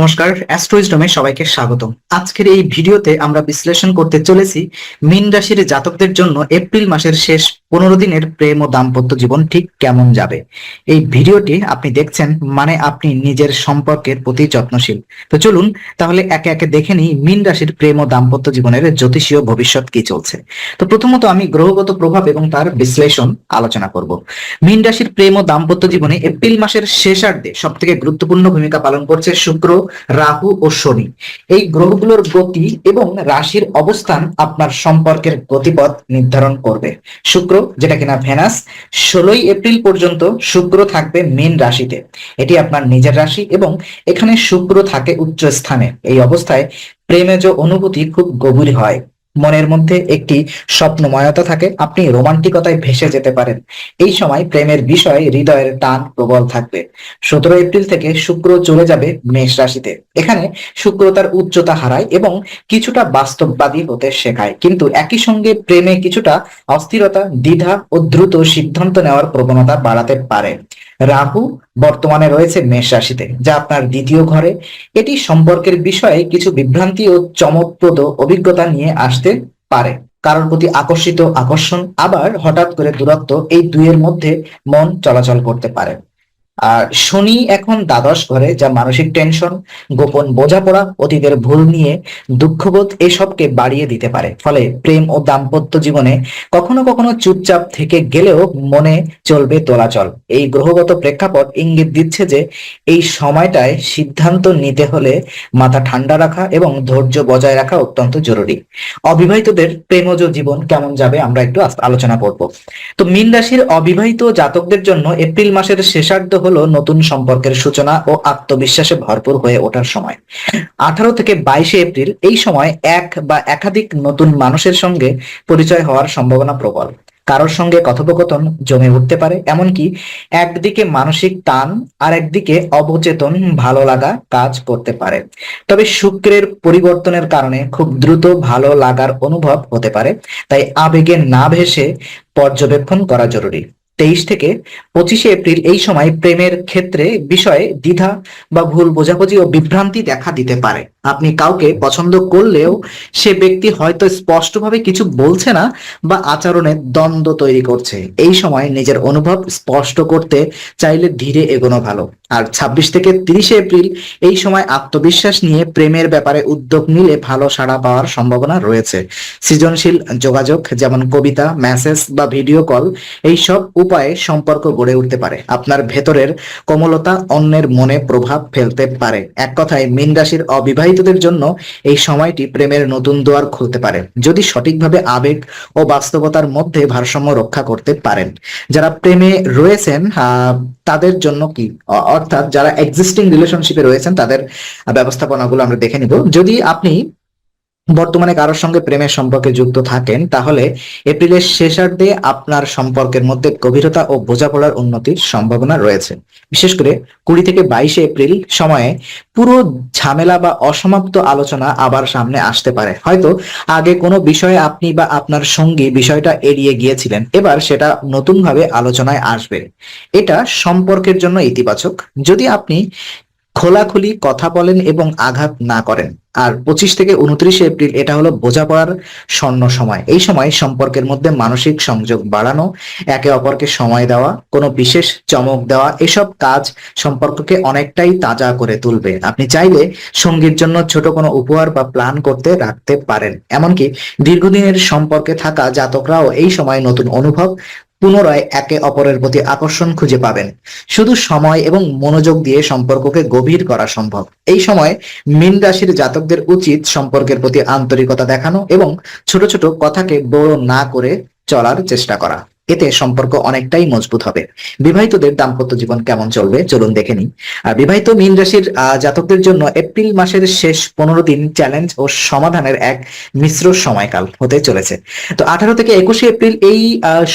নমস্কার অ্যাস্ট্রোইজডমে সবাইকে স্বাগত আজকের এই ভিডিওতে আমরা বিশ্লেষণ করতে চলেছি মীন রাশির জাতকদের জন্য এপ্রিল মাসের শেষ পনেরো দিনের প্রেম ও দাম্পত্য জীবন ঠিক কেমন যাবে? এই ভিডিওটি আপনি দেখছেন মানে আপনি নিজের সম্পর্কের প্রতি যত্নশীল। তো চলুন, তাহলে একে একে দেখে নিই মীন রাশির প্রেম ও দাম্পত্য জীবনের জ্যোতিষীয় ভবিষ্যৎ কি চলছে। তো প্রথমত আমি গ্রহগত প্রভাব এবং তার বিশ্লেষণ আলোচনা করব। মীন রাশির প্রেম ও দাম্পত্য জীবনে এপ্রিল মাসের শেষার্ধে সব থেকে গুরুত্বপূর্ণ ভূমিকা পালন করছে শুক্র, রাহু ও শনি। এই গ্রহগুলোর গতি এবং রাশির অবস্থান আপনার সম্পর্কের গতিপথ নির্ধারণ করবে। শুক্র যেটা কিনা ভেনাস, ষোলোই এপ্রিল পর্যন্ত শুক্র থাকবে মেন রাশিতে। এটি আপনার নিজের রাশি এবং এখানে শুক্র থাকে উচ্চ স্থানে এই অবস্থায় প্রেমেজ অনুভূতি খুব গভীর হয়। মনের মধ্যে একটি স্বপ্নময়তা থাকে। আপনি রোমান্টিকতায় ভেসে যেতে পারেন। এই সময় প্রেমের বিষয়ে হৃদয়ের টান প্রবল থাকবে। সতেরো এপ্রিল থেকে শুক্র চলে যাবে মেষ রাশিতে। এখানে শুক্র তার উচ্চতা হারায় এবং কিছুটা বাস্তববাদী হতে শেখায়। কিন্তু একই সঙ্গে প্রেমে কিছুটা অস্থিরতা, দ্বিধা ও দ্রুত সিদ্ধান্ত নেওয়ার প্রবণতা বাড়াতে পারে। রাহু বর্তমানে রয়েছে মেষ রাশিতে, যা আপনার দ্বিতীয় ঘরে। এটি সম্পর্কের বিষয়ে কিছু বিভ্রান্তি ও চমকপ্রদ অভিজ্ঞতা নিয়ে আসতে পারে। কারোর প্রতি আকর্ষিত আকর্ষণ, আবার হঠাৎ করে দূরত্ব এই দুইয়ের মধ্যে মন চলাচল করতে পারে। আর শনি এখন দ্বাদশ ঘরে যা মানসিক টেনশন গোপন বোঝাপড়া, অতীতের ভুল নিয়ে দুঃখবোধ এসবকে বাড়িয়ে দিতে পারে। ফলে প্রেম ও দাম্পত্য জীবনে কখনো কখনো চুপচাপ থেকে গেলেও মনে চলবে তোলাচল। এই গ্রহগত প্রেক্ষাপট ইঙ্গিত দিচ্ছে যে এই সময়টায় সিদ্ধান্ত নিতে হলে মাথা ঠান্ডা রাখা এবং ধৈর্য বজায় রাখা অত্যন্ত জরুরি। অবিবাহিতদের প্রেমজ জীবন কেমন যাবে আমরা একটু আলোচনা করব। তো মীন রাশির অবিবাহিত জাতকদের জন্য এপ্রিল মাসের শেষার্ধ নতুন সম্পর্কের সূচনা ও আত্মবিশ্বাসে ভরপুর হয়ে ওঠার সময়। আঠারো থেকে বাইশে এপ্রিল এই সময় এক বা একাধিক নতুন মানুষের সঙ্গে পরিচয় হওয়ার সম্ভাবনা প্রবল। কারোর সঙ্গে কথোপকথন জমে উঠতে পারে, এমনকি একদিকে মানসিক টান আর একদিকে অবচেতন, ভালো লাগা কাজ করতে পারে। তবে শুক্রের পরিবর্তনের কারণে খুব দ্রুত ভালো লাগার অনুভব হতে পারে, তাই আবেগে না ভেসে পর্যবেক্ষণ করা জরুরি। তেইশ থেকে পঁচিশে এপ্রিল এই সময় প্রেমের ক্ষেত্রে বিষয়ে দ্বিধা বা ভুল বোঝাবুঝি ও বিভ্রান্তি দেখা দিতে পারে। আপনি কাউকে পছন্দ করলেও সে ব্যক্তি হয়তো স্পষ্টভাবে কিছু বলছে না বা আচরণে দ্বন্দ্ব তৈরি করছে। এই সময় নিজের অনুভব স্পষ্ট করতে চাইলে ধীরে এগোনো ভালো। আর ছাব্বিশ থেকে তিরিশে এপ্রিল এই সময় আত্মবিশ্বাস নিয়ে প্রেমের ব্যাপারে উদ্যোগ নিলে ভালো সাড়া পাওয়ার সম্ভাবনা রয়েছে। সৃজনশীল যোগাযোগ, যেমন কবিতা, মেসেজ বা ভিডিও কল এই সব উপায়ে সম্পর্ক গড়ে উঠতে পারে। আপনার ভেতরের কোমলতা অন্যের মনে প্রভাব ফেলতে পারে। এক কথায়, মীন রাশির অবিবাহিতদের জন্য এই সময়টি প্রেমের নতুন দোয়ার খুলতে পারে, যদি সঠিকভাবে আবেগ ও বাস্তবতার মধ্যে ভারসাম্য রক্ষা করতে পারেন। যারা প্রেমে রয়েছেন তাদের জন্য কি? অর্থাৎ যারা এক্সিস্টিং রিলেশনশিপে রয়েছেন, তাদের ব্যবস্থাপনাগুলো আমরা দেখে নিব। যদি আপনি বর্তমানে কারোর সঙ্গে প্রেমের সম্পর্কে যুক্ত থাকেন, তাহলে এপ্রিলের শেষার্ধে আপনার সম্পর্কের মধ্যে গভীরতা ও বোঝাপড়ার উন্নতির সম্ভাবনা রয়েছে। বিশেষ করে কুড়ি থেকে বাইশে এপ্রিল সময়ে পুরো ঝামেলা বা অসমাপ্ত আলোচনা আবার সামনে আসতে পারে। হয়তো আগে কোনো বিষয়ে আপনি বা আপনার সঙ্গী বিষয়টা এড়িয়ে গিয়েছিলেন, এবার সেটা নতুনভাবে আলোচনায় আসবে। এটা সম্পর্কের জন্য ইতিবাচক। যদি আপনি খোলাখুলি কথা বলেন এবং আঘাত না করেন। আর পঁচিশ থেকে উনত্রিশে এপ্রিল এটা হলো বোঝাপড়ার স্বর্ণ সময়। এই সময় সম্পর্কের মধ্যে মানসিক সংযোগ বাড়ানো, একে অপরকে সময় দেওয়া, কোনো বিশেষ চমক দেওয়া, এসব কাজ সম্পর্ককে অনেকটাই তাজা করে তুলবে। আপনি চাইলে সঙ্গীর জন্য ছোট কোনো উপহার বা প্ল্যান করতে রাখতে পারেন। এমনকি দীর্ঘদিনের সম্পর্কে থাকা জাতকরাও এই সময় নতুন অনুভব পুনরায় একে অপরের প্রতি আকর্ষণ খুঁজে পাবেন। শুধু সময় এবং মনোযোগ দিয়ে সম্পর্ককে গভীর করা সম্ভব। এই সময় মীন রাশির জাতকদের উচিত সম্পর্কের প্রতি আন্তরিকতা দেখানো এবং ছোট ছোট কথাকে বড় না করে চলার চেষ্টা করা। এতে সম্পর্ক অনেকটাই মজবুত হবে। বিবাহিতদের দাম্পত্য জীবন কেমন চলবে? চলুন দেখে নিই। বিবাহিত মীন রাশির জাতকদের জন্য এপ্রিল মাসের শেষ পনেরো দিন চ্যালেঞ্জ ও সমাধানের এক মিশ্র সময়কাল হতে চলেছে। তো আঠারো থেকে একুশে এপ্রিল এই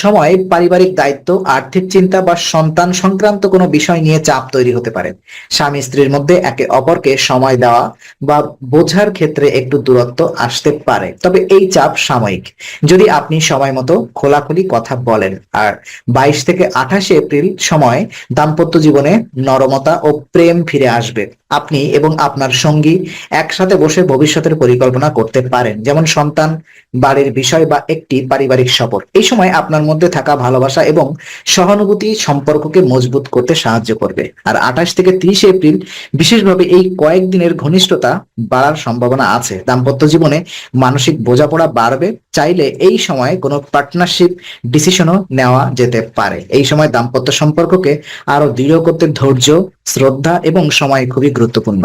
সময় পারিবারিক দায়িত্ব, আর্থিক চিন্তা বা সন্তান সংক্রান্ত কোনো বিষয় নিয়ে চাপ তৈরি হতে পারে। স্বামী স্ত্রীর মধ্যে একে অপরকে সময় দেওয়া বা বোঝার ক্ষেত্রে একটু দূরত্ব আসতে পারে। তবে এই চাপ সাময়িক। যদি আপনি সময় মতো খোলাখুলি কথা বলেন আর বাইশ থেকে আঠাশে এপ্রিল সময় দাম্পত্য জীবনে নরমতা ও প্রেম ফিরে আসবে। আপনি এবং আপনার সঙ্গী একসাথে বসে ভবিষ্যতের পরিকল্পনা করতে পারেন। যেমন সন্তান, বাড়ির বিষয় বা একটি পারিবারিক সফর। এই সময় আপনার মধ্যে থাকা ভালোবাসা এবং সহানুভূতি সম্পর্ককে মজবুত করতে সাহায্য করবে। আর আঠাশ থেকে তিরিশে এপ্রিল বিশেষভাবে এই কয়েকদিনের ঘনিষ্ঠতা বাড়ার সম্ভাবনা আছে। দাম্পত্য জীবনে মানসিক বোঝাপড়া বাড়বে। চাইলে এই সময় কোনো পার্টনারশিপ ডিসিশনও নেওয়া যেতে পারে। এই সময় দাম্পত্য সম্পর্ককে আরও দৃঢ় করতে ধৈর্য, শ্রদ্ধা এবং সময় খুবই গুরুত্বপূর্ণ।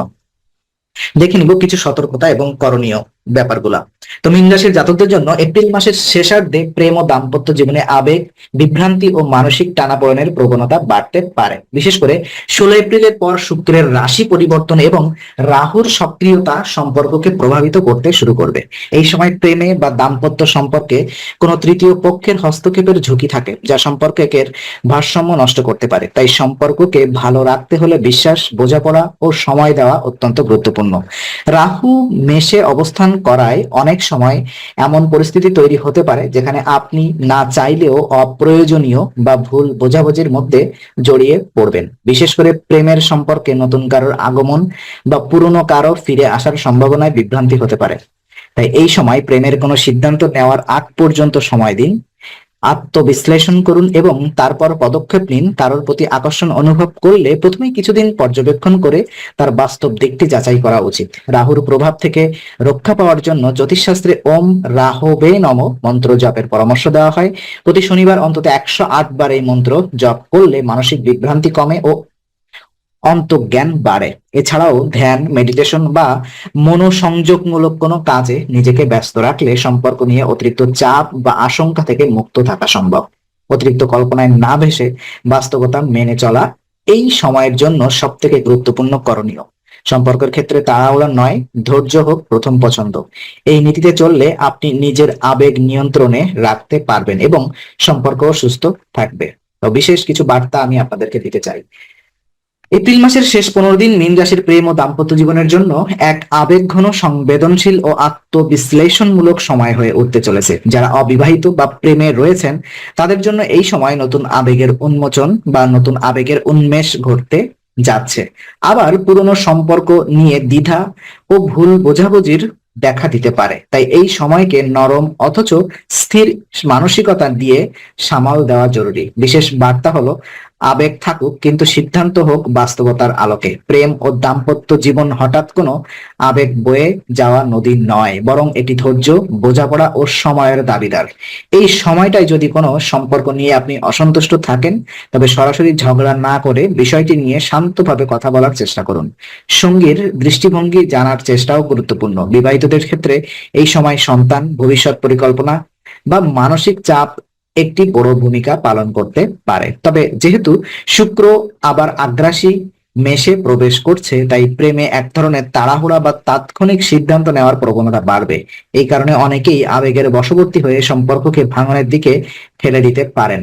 দেখে নিব কিছু সতর্কতা এবং করণীয়। ব্যাপারগুলা। তো মীন রাশির জাতকদের জন্য এপ্রিল মাসের শেষার্ধে প্রেম ও দাম্পত্য জীবনে আবেগ, বিভ্রান্তি ও মানসিক টানাপোড়েনের প্রবণতা বাড়তে পারে। বিশেষ করে ষোলো এপ্রিলের পর শুক্রের রাশি পরিবর্তন এবং রাহুর সক্রিয়তা সম্পর্ককে প্রভাবিত করতে শুরু করবে। এই সময় প্রেমে বা দাম্পত্য সম্পর্কে কোনো তৃতীয় পক্ষের হস্তক্ষেপের ঝুঁকি থাকে, যা সম্পর্কের ভারসাম্য নষ্ট করতে পারে। তাই সম্পর্ককে ভালো রাখতে হলে বিশ্বাস, বোঝাপড়া ও সময় দেওয়া অত্যন্ত গুরুত্বপূর্ণ। রাহু, মেষে অবস্থান করায় অনেক সময় এমন পরিস্থিতি তৈরি হতে পারে যেখানে আপনি না চাইলেও অপ্রয়োজনীয় বা ভুল বোঝাবুঝির মধ্যে জড়িয়ে পড়বেন। বিশেষ করে প্রেমের সম্পর্কে নতুন কারোর আগমন বা পুরনো কারও ফিরে আসার সম্ভাবনায় বিভ্রান্তি হতে পারে। তাই এই সময় প্রেমের কোনো সিদ্ধান্ত নেওয়ার আগ পর্যন্ত সময় দিন। আত্মবিশ্লেষণ করুন এবং তারপর পদক্ষেপ নিন। কারোর প্রতি আকর্ষণ অনুভব করলে প্রথমে কিছুদিন পর্যবেক্ষণ করে তার বাস্তব দিকটি যাচাই করা উচিত। রাহুর প্রভাব থেকে রক্ষা পাওয়ার জন্য জ্যোতিষশাস্ত্রে ওম রাহবে নম মন্ত্র জপের পরামর্শ দেওয়া হয়। প্রতি শনিবার অন্তত একশো আট বার এই মন্ত্র জপ করলে মানসিক বিভ্রান্তি কমে ও অন্তজ্ঞান বাড়ে। এছাড়াও ধ্যান মেডিটেশন বা মনোসংযোগমূলক কোনো কাজে নিজেকে ব্যস্ত রাখলে সম্পর্ক নিয়ে অতিরিক্ত চাপ বা আশঙ্কা থেকে মুক্ত থাকা সম্ভব। অতিরিক্ত কল্পনায় না ভেসে বাস্তবতা মেনে চলা এই সময়ের জন্য সব থেকে গুরুত্বপূর্ণ করণীয়। সম্পর্কের ক্ষেত্রে তাড়াহুড়া নয়, ধৈর্য হোক প্রথম পছন্দ। এই নীতিতে চললে আপনি নিজের আবেগ নিয়ন্ত্রণে রাখতে পারবেন এবং সম্পর্ক সুস্থ থাকবে। তো বিশেষ কিছু বার্তা আমি আপনাদেরকে দিতে চাই। এপ্রিল মাসের শেষ পনেরো দিন মীন রাশির প্রেম ও দাম্পত্য জীবনের জন্য এক আবেগঘন, সংবেদনশীল ও আত্মবিশ্লেষণমূলক সময় হয়ে উঠতে চলেছে। যারা অবিবাহিত বা প্রেমে রয়েছেন, তাদের জন্য এই সময় নতুন আবেগের উন্মোচন বা নতুন আবেগের উন্মেষ ঘটতে যাচ্ছে। আবার পুরনো সম্পর্ক নিয়ে দ্বিধা ও ভুল বোঝাবুঝির দেখা দিতে পারে। তাই এই সময়কে নরম অথচ স্থির মানসিকতা দিয়ে সামাল দেওয়া জরুরি। বিশেষ বার্তা হলো আবেগ থাকুক, কিন্তু সিদ্ধান্ত হোক বাস্তবতার আলোকে। প্রেম ও দাম্পত্য জীবন হঠাৎ কোনো আবেগ বয়ে যাওয়া নদী নয়, বরং এটি ধৈর্য, বোঝাপড়া ও সময়ের দাবিদার। এই সময়টাই যদি কোনো সম্পর্ক নিয়ে আপনি অসন্তুষ্ট থাকেন, তবে সরাসরি ঝগড়া না করে বিষয়টি নিয়ে শান্তভাবে কথা বলার চেষ্টা করুন। সঙ্গীর দৃষ্টিভঙ্গি জানার চেষ্টাও গুরুত্বপূর্ণ। বিবাহিতদের ক্ষেত্রে এই সময় সন্তান, ভবিষ্যৎ পরিকল্পনা বা মানসিক চাপ একটি বড় ভূমিকা পালন করতে পারে। তবে যেহেতু শুক্র আবার আগ্রাসী মেষে প্রবেশ করছে, তাই প্রেমে এক ধরনের তাড়াহুড়া বা তাৎক্ষণিক সিদ্ধান্ত নেওয়ার প্রবণতা বাড়বে। এই কারণে অনেকেই আবেগের বশবর্তী হয়ে সম্পর্ককে ভাঙনের দিকে ঠেলে দিতে পারেন।